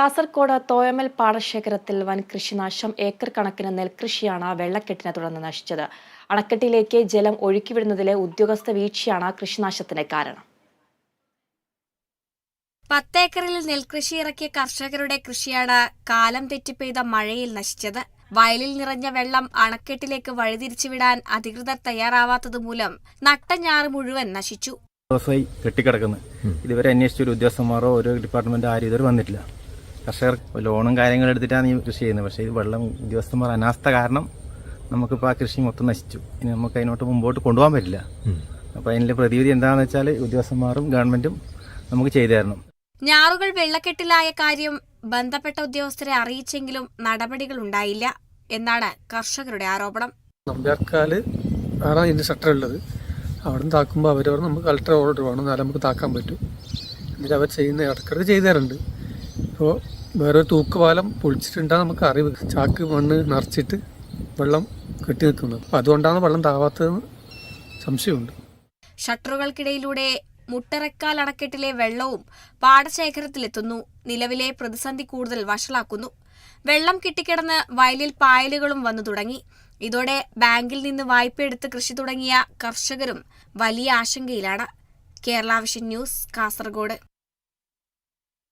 കാസർഗോഡ് തോയമൽ പാടശേഖരത്തിൽ വൻ കൃഷിനാശം ഏക്കർ കണക്കിന് നെൽകൃഷിയാണ് വെള്ളക്കെട്ടിനെ തുടർന്ന് നശിച്ചത്. അണക്കെട്ടിലേക്ക് ജലം ഒഴുക്കിവിടുന്നതിലെ ഉദ്യോഗസ്ഥ വീഴ്ചയാണ് കൃഷിനാശത്തിന് കാരണം. പത്തേക്കറിൽ നെൽകൃഷി ഇറക്കിയ കർഷകരുടെ കൃഷിയാണ് കാലം തെറ്റി പെയ്ത മഴയിൽ നശിച്ചത്. വയലിൽ നിറഞ്ഞ വെള്ളം അണക്കെട്ടിലേക്ക് വഴിതിരിച്ചുവിടാൻ അധികൃതർ തയ്യാറാവാത്തത് മൂലം നട്ടഞ്ഞാറ് മുഴുവൻ നശിച്ചു. കെട്ടിക്കിടക്കുന്നത് കെട്ടിക്കിടക്കുന്നു. ഇതുവരെ അന്വേഷിച്ച ഒരു ഉദ്യോഗസ്ഥന്മാരോ ഒരു ഡിപ്പാർട്ട്മെന്റ് ആരും ഇതുവരെ വന്നിട്ടില്ല. കർഷകർ ലോണും കാര്യങ്ങളും എടുത്തിട്ടാണ് ഈ കൃഷി ചെയ്യുന്നത്. പക്ഷേ ഇത് വെള്ളം ഉദ്യോഗസ്ഥന്മാർ അനാസ്ഥ കാരണം നമുക്കിപ്പോൾ ആ കൃഷി മൊത്തം നശിച്ചു. ഇനി നമുക്ക് അതിനോട്ട് മുമ്പോട്ട് കൊണ്ടുപോകാൻ പറ്റില്ല. അപ്പോൾ അതിന്റെ പ്രതിവിധി എന്താണെന്ന് വെച്ചാൽ ഉദ്യോഗസ്ഥന്മാരും ഗവൺമെന്റും നമുക്ക് ചെയ്തു തരണം. ഞാറുകൾ വെള്ളക്കെട്ടിലായ കാര്യം ബന്ധപ്പെട്ട ഉദ്യോഗസ്ഥരെ അറിയിച്ചെങ്കിലും നടപടികൾ ഉണ്ടായില്ല എന്നാണ് കർഷകരുടെ ആരോപണം. നമ്പ്യാർക്കാൽ ആണ് ഇതിന്റെ ഷട്ടർ ഉള്ളത്. അവിടെ നിന്ന് താക്കുമ്പോൾ അവർ നമുക്ക് കളക്ടർ ഓർഡർ വേണം. എന്നാലും നമുക്ക് താക്കാൻ പറ്റും. എന്നിട്ട് അവർ ചെയ്യുന്ന ഇടക്കിടക്ക് ചെയ്തു തരുന്നുണ്ട് ഇപ്പോൾ വേറൊരു തൂക്കുപാലം പൊളിച്ചിട്ടുണ്ടാകും നമുക്ക് അറിവ്. ചാക്ക് മണ്ണ് നിറച്ചിട്ട് വെള്ളം കെട്ടി നിൽക്കുന്നത്. അപ്പം അതുകൊണ്ടാണ് വെള്ളം താവാത്തതെന്ന് സംശയമുണ്ട്. ഷട്ടറുകൾക്കിടയിലൂടെ മുട്ടറക്കാൽ അണക്കെട്ടിലെ വെള്ളവും പാടശേഖരത്തിലെത്തുന്നു. നിലവിലെ പ്രതിസന്ധി കൂടുതൽ വഷളാക്കുന്നു. വെള്ളം കിട്ടിക്കിടന്ന് വയലിൽ പായലുകളും വന്നു തുടങ്ങി. ഇതോടെ ബാങ്കിൽ നിന്ന് വായ്പയെടുത്ത് കൃഷി തുടങ്ങിയ കർഷകരും വലിയ ആശങ്കയിലാണ്. Kerala vision news Kasaragod.